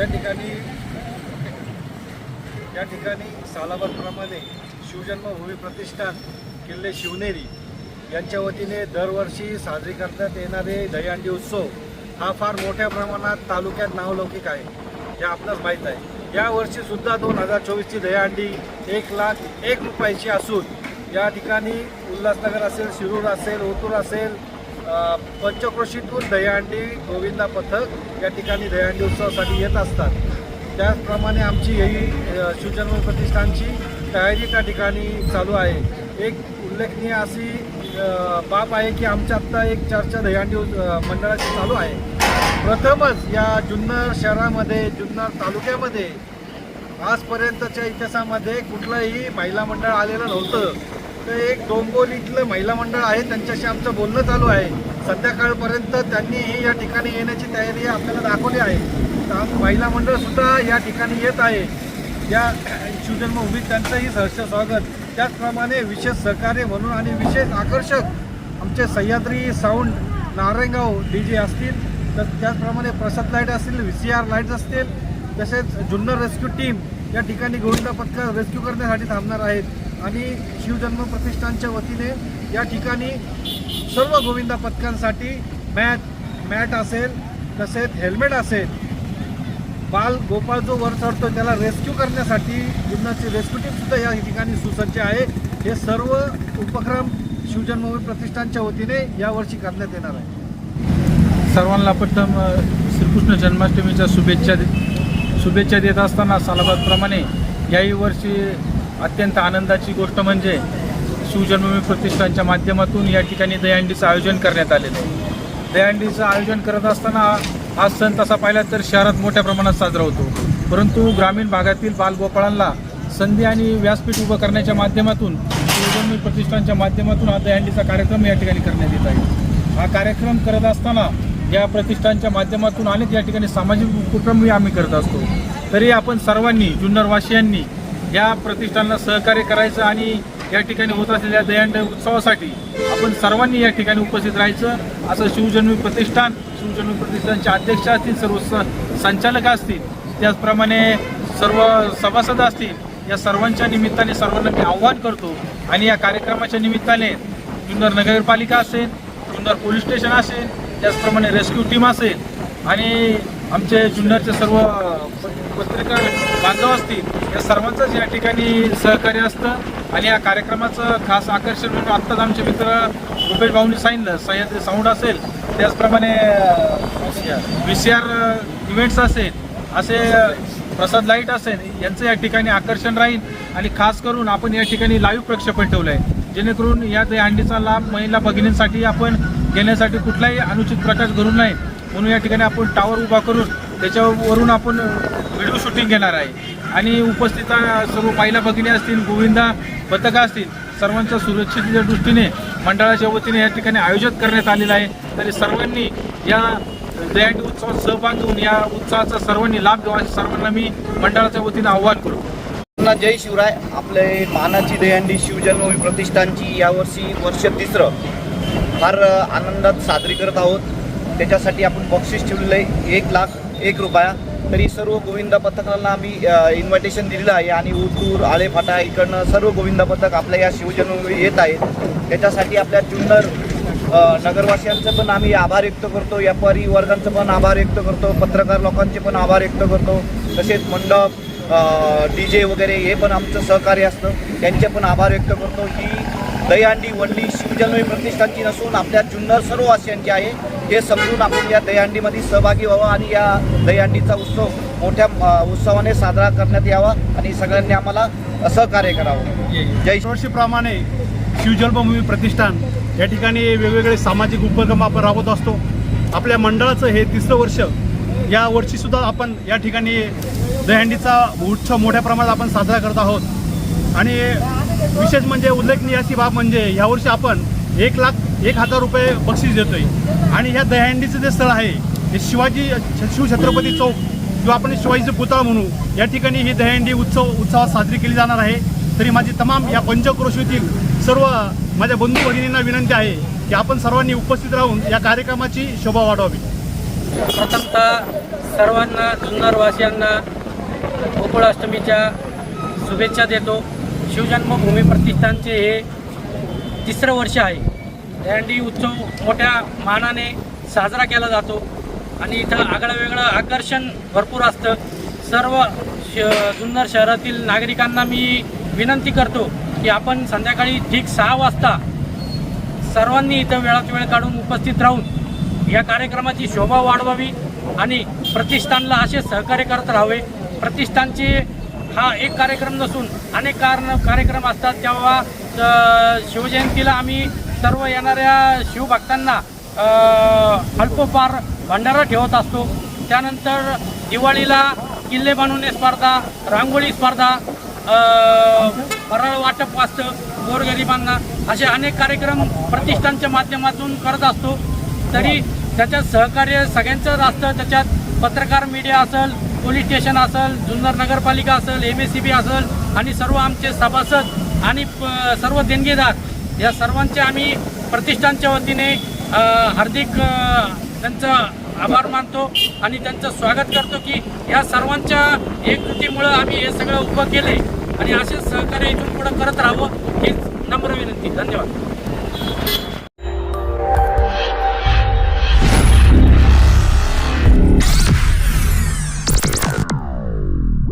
या ठिकाणी या ठिकाणी सालाबादप्रमाणे शिवजन्मभूमी प्रतिष्ठान किल्ले शिवनेरी यांच्या वतीने दरवर्षी साजरी करण्यात येणारे दहीहंडी उत्सव हा फार मोठ्या प्रमाणात तालुक्यात नावलौकिक आहे हे आपणास माहीत आहे. यावर्षी सुद्धा दोन हजार चोवीसची दहीहंडी एक लाख एक रुपयाची असून या ठिकाणी उल्हासनगर असेल शिरूर असेल ओतूर असेल पंचक्रोशीतून दहीहंडी गोविंदा पथक या ठिकाणी दहीहंडी उत्सवासाठी येत असतात. त्याचप्रमाणे आमची ही शिवजन्म प्रतिष्ठानची तयारी त्या ठिकाणी चालू आहे. एक उल्लेखनीय अशी बाब आहे की आमच्या आत्ता एक चर्चा दहीहंडी मंडळाची चालू आहे. प्रथमच या जुन्नर शहरामध्ये जुन्नर तालुक्यामध्ये आजपर्यंतच्या इतिहासामध्ये कुठलंही महिला मंडळ आलेलं नव्हतं. तर एक डोंबोलीतलं महिला मंडळ आहे. त्यांच्याशी आमचं बोलणं चालू आहे. संध्याकाळपर्यंत त्यांनी या ठिकाणी येण्याची तयारी आपल्याला दाखवली आहे. तर आम- महिला मंडळसुद्धा या ठिकाणी येत आहे. या शिवजन्मभूमीत त्यांचंही सहर्ष स्वागत. त्याचप्रमाणे विशेष सहकार्य म्हणून आणि विशेष आकर्षक आमचे Sahyadri sound Narayangaon D J असतील तर त्याचप्रमाणे प्रसाद लाइट असतील व्ही सी आर लाईट्स असतील तसेच जुन्नर रेस्क्यू टीम या ठिकाणी गोविंदा पथक रेस्क्यू करण्यासाठी थांबणार आहेत. आणि शिवजन्म प्रतिष्ठानच्या वतीने या ठिकाणी सर्व गोविंदा पथकांसाठी मॅट मॅट असेल तसेच हेल्मेट असेल बाल गोपाळ जो वर चढतो त्याला रेस्क्यू करण्यासाठी जुन्नरची रेस्क्यू टीम सुद्धा या ठिकाणी सुसज्ज आहे. हे सर्व उपक्रम शिवजन्मभूमी प्रतिष्ठानच्या वतीने यावर्षी करण्यात येणार आहे. सर्वांना प्रथम श्रीकृष्ण जन्माष्टमीच्या शुभेच्छा दे- शुभेच्छा देत असताना सालाबादप्रमाणे याही वर्षी अत्यंत आनंदाची गोष्ट म्हणजे शिवजन्मभूमी प्रतिष्ठानच्या माध्यमातून या ठिकाणी दहीहंडीचं आयोजन करण्यात आलेलं आहे. दहीहंडीचं आयोजन करत असताना हा सण तसा पाहिला तर शहरात मोठ्या प्रमाणात साजरा होतो. परंतु ग्रामीण भागातील बालगोपाळांना संधी आणि व्यासपीठ उभं करण्याच्या माध्यमातून शिवजन्मी प्रतिष्ठानच्या माध्यमातून हा दहीहंडीचा कार्यक्रम या ठिकाणी करण्यात येत आहे. हा कार्यक्रम करत असताना या प्रतिष्ठानच्या माध्यमातून अनेक या ठिकाणी सामाजिक उपक्रमही आम्ही करत असतो. तरी आपण सर्वांनी जुन्नरवासियांनी या प्रतिष्ठानला सहकार्य करायचं आणि या ठिकाणी होत असलेल्या दयांड उत्सवासाठी आपण सर्वांनी या ठिकाणी उपस्थित राहायचं. असं शिवजन्मी प्रतिष्ठान शिवजन्मी प्रतिष्ठानचे अध्यक्ष असतील सर्व स संचालक असतील त्याचप्रमाणे सर्व सभासद असतील या सर्वांच्या निमित्ताने सर्वांना मी आव्हान करतो. आणि या कार्यक्रमाच्या निमित्ताने जुन्नर नगरपालिका असेल जुन्नर पोलीस स्टेशन असेल त्याचप्रमाणे रेस्क्यू टीम असेल आणि आमचे जुन्नरचे सर्व पत्रकार बांधव असतील या सर्वांचंच या ठिकाणी सहकार्य असतं. आणि या कार्यक्रमाचं खास आकर्षण म्हणून आत्ताच आमचे मित्र रुपेश भाऊंनी सांगितलं सह्याद्री साऊंड असेल त्याचप्रमाणे व्ही सी आर इव्हेंट्स असेल असे प्रसाद लाइट असेल यांचं या ठिकाणी आकर्षण राहील. आणि खास करून आपण या ठिकाणी लाईव्ह प्रक्षेपण ठेवलं आहे जेणेकरून या दहीहंडीचा लाभ महिला भगिनींसाठी आपण घेण्यासाठी कुठलाही अनुचित प्रकाश घडू नये म्हणून या ठिकाणी आपण टावर उभा करून त्याच्यावरून आपण व्हिडिओ शूटिंग घेणार आहे. आणि उपस्थित सर्व महिला भगिनी असतील गोविंदा पथकं असतील सर्वांच्या सुरक्षितेच्या दृष्टीने मंडळाच्या वतीने या ठिकाणी आयोजित करण्यात आलेलं आहे. तरी सर्वांनी या दयाटी उत्सवात सहभाग घेऊन या उत्सवाचा सर्वांनी लाभ घ्यावा असे सर्वांना मी मंडळाच्या वतीने आव्हान करू जय शिवराय. आपले मानाची दहीहंडी शिवजन्मभूमी प्रतिष्ठानची यावर्षी वर्ष तिसरं फार आनंदात साजरी करत आहोत. त्याच्यासाठी आपण बक्षीस ठेवलेलं आहे. एक लाख एक रुपया. तरी सर्व गोविंदा पथकाला आम्ही इन्व्हिटेशन दिलेलं आहे आणि उतूर आळेफाटा इकडनं सर्व गोविंदा पथक आपल्या या शिवजन्मभूमी येत आहेत. त्याच्यासाठी आपल्या जुन्नर नगरवासियांचं पण आम्ही आभार व्यक्त करतो. व्यापारी वर्गांचं पण आभार व्यक्त करतो. पत्रकार लोकांचे पण आभार व्यक्त करतो. तसेच मंडप डी जे वगैरे हे पण आमचं सहकार्य असतं. त्यांचे पण आभार व्यक्त करतो. ही दहीहंडी वंडी शिवजन्मी प्रतिष्ठानची नसून आपल्या जुन्नर सर्ववासियांची आहे. हे समजून आपण या दहीहंडीमध्ये सहभागी व्हावं आणि या दहीहंडीचा उत्सव मोठ्या उत्सवाने साजरा करण्यात यावा आणि सगळ्यांनी आम्हाला सहकार्य करावं. जय वर्षीप्रमाणे शिवजन्मभूमी प्रतिष्ठान या ठिकाणी वेगवेगळे सामाजिक उपक्रम आपण राबवत असतो. आपल्या मंडळाचं हे तिसरं वर्ष या वर्षीसुद्धा आपण या ठिकाणी दहीहंडीचा उत्सव मोठ्या प्रमाणात आपण साजरा करत आहोत. आणि विशेष म्हणजे उल्लेखनीय अशी बाब म्हणजे यावर्षी आपण एक लाख एक हजार रुपये बक्षीस देतोय. आणि ह्या दहीहंडीचं जे स्थळ आहे हे शिवाजी शिवछत्रपती चौक किंवा आपण शिवाजीचं पुतळा म्हणू या ठिकाणी ही दहीहंडी उत्सव उत्सवात साजरी केली जाणार आहे. तरी माझी तमाम या पंचक्रोशीतील सर्व माझ्या बंधू भगिनींना विनंती आहे की आपण सर्वांनी उपस्थित राहून या कार्यक्रमाची शोभा वाढवावी. प्रथमतः सर्वांना जुन्नरवासियांना गोकुळाष्टमीच्या शुभेच्छा देतो. शिवजन्मभूमी प्रतिष्ठानचे हे तिसरं वर्ष आहे. दहंडी उत्सव मोठ्या मानाने साजरा केला जातो. आणि इथं आगळं वेगळं आकर्षण भरपूर असतं. सर्व श जुन्नर शहरातील नागरिकांना मी विनंती करतो की आपण संध्याकाळी ठीक सहा वाजता सर्वांनी इथं वेळात वेळ काढून उपस्थित राहून या कार्यक्रमाची शोभा वाढवावी आणि प्रतिष्ठानला असे सहकार्य करत राहावे. प्रतिष्ठानचे हा एक कार्यक्रम नसून अनेक कारण कार्यक्रम असतात. तेव्हा शिवजयंतीला आम्ही सर्व येणाऱ्या शिवभक्तांना अल्पोपार भंडारा ठेवत असतो. त्यानंतर दिवाळीला किल्ले बनवणे स्पर्धा रांगोळी स्पर्धा फराळ वाटप असतं गोरगरिबांना असे अनेक कार्यक्रम प्रतिष्ठानच्या माध्यमातून करत असतो. तरी त्याच्यात सहकार्य सगळ्यांचंच असतं. त्याच्यात पत्रकार मीडिया असेल पोलीस स्टेशन असेल जुन्नर नगरपालिका असेल एम एस सी बी असेल आणि सर्व आमचे सभासद आणि प- सर्व देणगीदार या सर्वांचे आम्ही प्रतिष्ठानच्या वतीने हार्दिक त्यांचं आभार मानतो आणि त्यांचं स्वागत करतो की या सर्वांच्या एकजुटीमुळं आम्ही हे सगळं उभं केले आणि असेच सहकार्य इथून पुढं करत राहावं हीच नम्र विनंती. धन्यवाद.